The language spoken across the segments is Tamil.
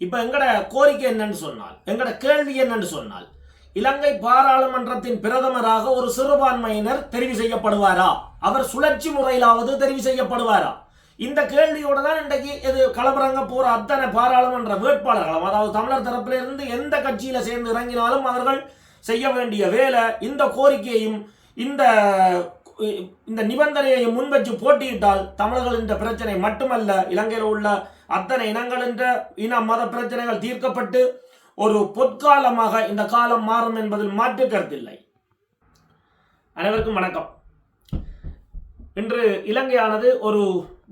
இப்போ எங்கட கோரிக்கை என்னன்னு சொன்னால் எங்கட கேள்வி என்னன்னு சொன்னால் இலங்கை பாராளுமன்றத்தின் பிரதமராக ஒரு சிறுபான்மையினர் தெரிவு செய்யப்படுவாரா? அவர் சுழற்சி முறையிலாவது தெரிவு செய்யப்படுவாரா? இந்த கேள்வியோட தான் இன்றைக்கு இது களமிறங்க போற அத்தனை பாராளுமன்ற வேட்பாளர்களும் அதாவது தமிழர் தரப்பிலிருந்து எந்த கட்சியில சேர்ந்து இறங்கினாலும் அவர்கள் செய்ய வேண்டிய வேலை இந்த கோரிக்கையையும் இந்த இந்த நிபந்தனையை முன்வச்சு போட்டியிட்டால் தமிழர்கள் என்ற பிரச்சனை மட்டுமல்ல இலங்கையில் உள்ள அத்தனை இனங்கள் என்ற இன மத பிரச்சனைகள் தீர்க்கப்பட்டு ஒரு பொற்காலமாக இந்த காலம் மாறும் என்பதில் மாற்று கருத்தில்லை அனைவருக்கும் வணக்கம். இன்று இலங்கையானது ஒரு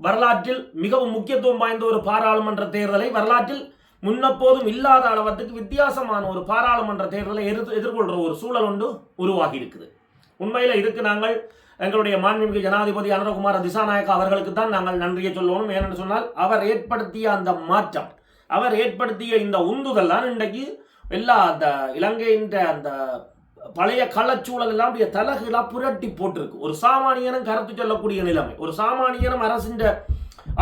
வரலாற்றில் மிகவும் முக்கியத்துவம் வாய்ந்த ஒரு பாராளுமன்ற தேர்தலை வரலாற்றில் முன்னப்போதும் இல்லாத அளவத்துக்கு வித்தியாசமான ஒரு பாராளுமன்ற தேர்தலை எதிர் எதிர்கொள்கிற ஒரு சூழல் ஒன்று உருவாகி இருக்குது. உண்மையில் இதுக்கு நாங்கள் எங்களுடைய மாண்புமிகு ஜனாதிபதி அனுரகுமார திசாநாயக்கா அவர்களுக்கு தான் நாங்கள் நன்றியை சொல்லணும் ஏனென்று சொன்னால் அவர் ஏற்படுத்திய அந்த மாற்றம் அவர் ஏற்படுத்திய இந்த உந்துதல் தான் இன்றைக்கு எல்லா அந்த இலங்கையின்ற அந்த பழைய களச்சூழல் எல்லாம் அப்படியே புரட்டி போட்டிருக்கு. ஒரு சாமானியனும் கருத்து சொல்லக்கூடிய நிலைமை ஒரு சாமானியனும் அரசின்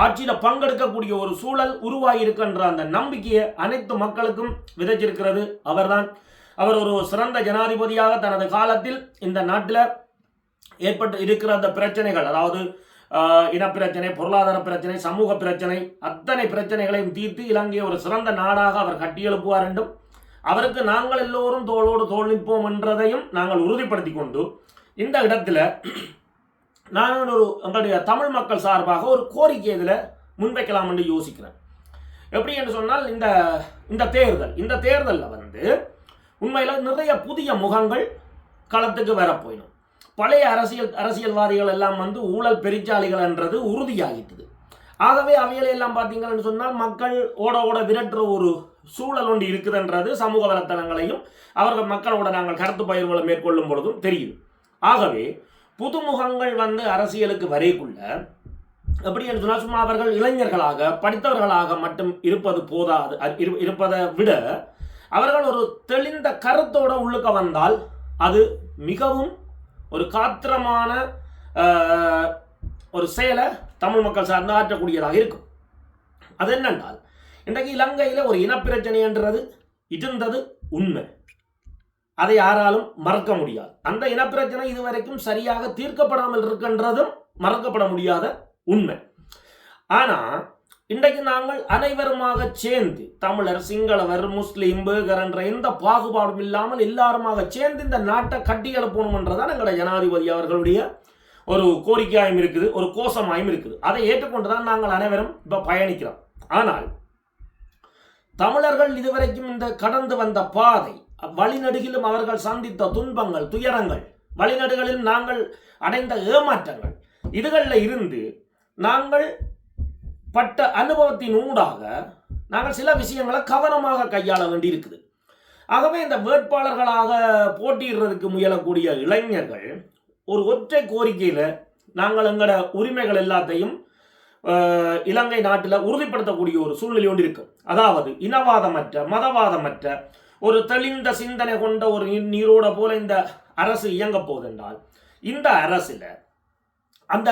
ஆட்சியில் பங்கெடுக்கக்கூடிய ஒரு சூழல் உருவாகியிருக்கின்ற அந்த நம்பிக்கையை அனைத்து மக்களுக்கும் விதைச்சிருக்கிறது அவர்தான். அவர் ஒரு சிறந்த ஜனாதிபதியாக தனது காலத்தில் இந்த நாட்டில் ஏற்பட்டு இருக்கிற அந்த பிரச்சனைகள் அதாவது இனப்பிரச்சனை பொருளாதார பிரச்சனை சமூக பிரச்சனை அத்தனை பிரச்சனைகளையும் தீர்த்து இலங்கையை ஒரு சிறந்த நாடாக அவர் கட்டியெழுப்புவார் என்றும் அவருக்கு நாங்கள் எல்லோரும் தோளோடு தோல் நிற்போம் என்றதையும் நாங்கள் உறுதிப்படுத்தி கொண்டு இந்த இடத்துல நான் ஒரு எங்களுடைய தமிழ் மக்கள் சார்பாக ஒரு கோரிக்கை இதில் முன்வைக்கலாம் என்று யோசிக்கிறேன். எப்படி என்று சொன்னால் இந்த இந்த தேர்தல் இந்த தேர்தலில் வந்து உண்மையில் நிறைய புதிய முகங்கள் களத்துக்கு வரப்போயிடும் பழைய அரசியல் அரசியல்வாதிகள் எல்லாம் வந்து ஊழல் பெருச்சாளிகள் என்றது உறுதியாகிட்டது. ஆகவே அவைகளை எல்லாம் பார்த்தீங்கன்னு சொன்னால் மக்கள் ஓட ஓட விரட்டுற ஒரு சூழல் ஒன்று இருக்குதுன்றது சமூக வலைத்தளங்களையும் அவர்கள் மக்களோட நாங்கள் கருத்து பயிர்களை மேற்கொள்ளும் பொழுதும் தெரியுது. ஆகவே புதுமுகங்கள் வந்து அரசியலுக்கு வரைக்குள்ள எப்படி என்று சொன்னால் சும்மா அவர்கள் இளைஞர்களாக படித்தவர்களாக மட்டும் இருப்பது போதாது அ- இரு- இருப்பதை விட அவர்கள் ஒரு தெளிந்த கருத்தோட உள்ளுக்க வந்தால் அது மிகவும் ஒரு காத்திரமான ஒரு செயலை தமிழ் மக்கள் சார்ந்து ஆற்றக்கூடியதாக இருக்கும். அது என்னென்றால் இன்றைக்கு இலங்கையில் ஒரு இனப்பிரச்சனைன்றது இருந்தது உண்மை. அதை யாராலும் மறக்க முடியாது. அந்த இனப்பிரச்சனை இதுவரைக்கும் சரியாக தீர்க்கப்படாமல் இருக்கின்றதும் மறக்கப்பட முடியாத உண்மை. ஆனால் இன்றைக்கு நாங்கள் அனைவருமாக சேர்ந்து தமிழர் சிங்களவர் முஸ்லீம் பேகர் என்ற எந்த பாகுபாடும் இல்லாமல் எல்லாருமாக சேர்ந்து இந்த நாட்டை கட்டி எழுப்பணும்ன்றதான் எங்களுடைய ஜனாதிபதி அவர்களுடைய ஒரு கோரிக்கையாயும் இருக்குது ஒரு கோஷமாயும் இருக்குது. அதை ஏற்றுக்கொண்டு தான் நாங்கள் அனைவரும் இப்போ பயணிக்கிறோம். ஆனால் தமிழர்கள் இதுவரைக்கும் இந்த கடந்து வந்த பாதை வழிநடுகிலும் அவர்கள் சந்தித்த துன்பங்கள் துயரங்கள் வழிநடுகளிலும் நாங்கள் அடைந்த ஏமாற்றங்கள் இதுகளில் இருந்து நாங்கள் பட்ட அனுபவத்தின் ஊடாக நாங்கள் சில விஷயங்களை கவனமாக கையாள வேண்டி இருக்குது ஆகவே இந்த வேட்பாளர்களாக போட்டியிடுறதுக்கு முயலக்கூடிய இளைஞர்கள் ஒரு ஒற்றை கோரிக்கையில் நாங்கள் எங்களோட உரிமைகள் எல்லாத்தையும் இலங்கை நாட்டில் உறுதிப்படுத்தக்கூடிய ஒரு சூழ்நிலை ஒன்று இருக்கும் அதாவது இனவாதமற்ற மதவாதமற்ற ஒரு தெளிந்த சிந்தனை கொண்ட ஒரு நீரோட போல இந்த அரசு இயங்க போவதென்றால் இந்த அரசில் அந்த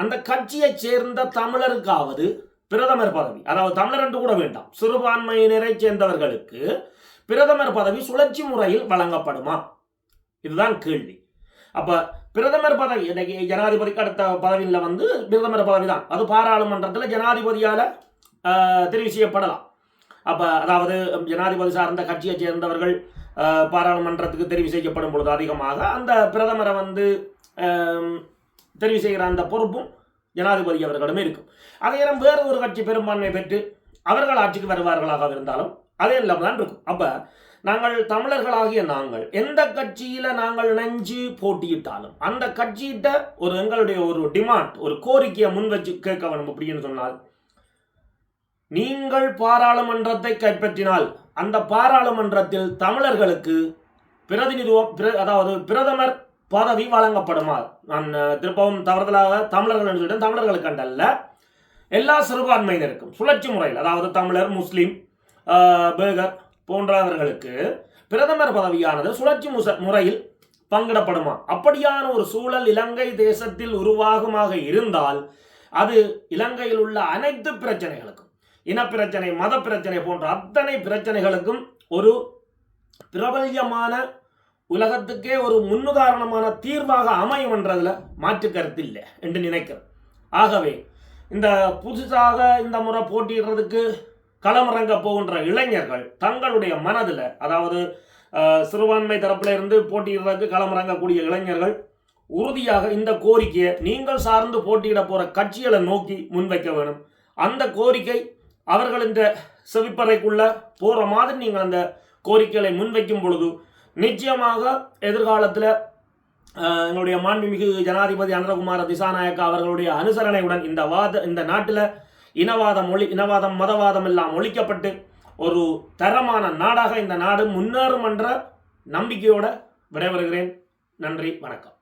அந்த கட்சியைச் சேர்ந்த தமிழருக்காவது பிரதமர் பதவி. அதாவது தமிழர் என்று கூட வேண்டாம். சிறுபான்மையினரை சேர்ந்தவர்களுக்கு பிரதமர் பதவி சுழற்சி முறையில் வழங்கப்படுமா? இதுதான் கேள்வி. அப்ப பிரதமர் பதவி ஜனாதிபதிக்கு அடுத்த பதவியில் வந்து பிரதமர் பதவி தான் அது பாராளுமன்றத்தில் ஜனாதிபதியால் தெரிவு செய்யப்படலாம். அப்போ அதாவது ஜனாதிபதி சார்ந்த கட்சியை சேர்ந்தவர்கள் பாராளுமன்றத்துக்கு தெரிவு செய்யப்படும் பொழுது அதிகமாக அந்த பிரதமரை வந்து தெரிவு செய்கிற அந்த பொறுப்பும் ஜனாதிபதி அவர்களிடமே இருக்கும். அதே நேரம் வேறு ஒரு கட்சி பெரும்பான்மை பெற்று அவர்கள் ஆட்சிக்கு வருவார்களாக இருந்தாலும் அதே இல்லாமல் தான் இருக்கும். அப்போ நாங்கள் தமிழர்களாகிய நாங்கள் எந்த கட்சியில் நாங்கள் இணைஞ்சு போட்டியிட்டாலும் அந்த கட்சியிட்ட ஒரு எங்களுடைய ஒரு டிமாண்ட் ஒரு கோரிக்கையை முன் வச்சு கேட்க வேணும் அப்படின்னு சொன்னால் நீங்கள் பாராளுமன்றத்தை கைப்பற்றினால் அந்த பாராளுமன்றத்தில் தமிழர்களுக்கு பிரதிநிதித்துவம் பிர- அதாவது பிரதமர் பதவி வழங்கப்படுமா? நான் திருப்பவும் தவறுதலாக தமிழர்கள் என்று சொல்லிட்டேன். தமிழர்களுக்கு கண்டல்ல. எல்லா சிறுபான்மையினருக்கும் சுழற்சி முறையில் அதாவது தமிழர் முஸ்லீம் பேகர் போன்றவர்களுக்கு பிரதமர் பதவியானது சுழற்சி முச- முறையில் பங்கிடப்படுமா? அப்படியான ஒரு சூழல் இலங்கை தேசத்தில் உருவாகுமாக இருந்தால் அது இலங்கையில் உள்ள அனைத்து பிரச்சனைகளுக்கும் இனப்பிரச்சனை மத பிரச்சனை போன்ற அத்தனை பிரச்சனைகளுக்கும் ஒரு பிரபல்யமான உலகத்துக்கே ஒரு முன்னுதாரணமான தீர்வாக அமையும் என்றதில் மாற்று கருத்து இல்லை என்று நினைக்கிறேன். ஆகவே இந்த புதுசாக இந்த முறை போட்டிடுறதுக்கு களமிறங்க போகின்ற இளைஞர்கள் தங்களுடைய மனதில் அதாவது சிறுபான்மை தரப்பில் இருந்து போட்டியிடுறதுக்கு களமிறங்கக்கூடிய இளைஞர்கள் உறுதியாக இந்த கோரிக்கையை நீங்கள் சார்ந்து போட்டியிட போகிற கட்சிகளை நோக்கி முன்வைக்க வேணும். அந்த கோரிக்கை அவர்கள் இந்த செவிப்பறைக்குள்ள போகிற மாதிரி நீங்கள் அந்த கோரிக்கைகளை முன்வைக்கும் பொழுது நிச்சயமாக எதிர்காலத்தில் எங்களுடைய மாண்புமிகு ஜனாதிபதி அனுரகுமார திசாநாயக்கா அவர்களுடைய அனுசரணையுடன் இந்த வாத இந்த நாட்டில் இனவாதம் ஒழி இனவாதம் மதவாதம் எல்லாம் ஒழிக்கப்பட்டு ஒரு தரமான நாடாக இந்த நாடு முன்னேறும் என்ற நம்பிக்கையோடு விடைபெறுகிறேன். நன்றி வணக்கம்.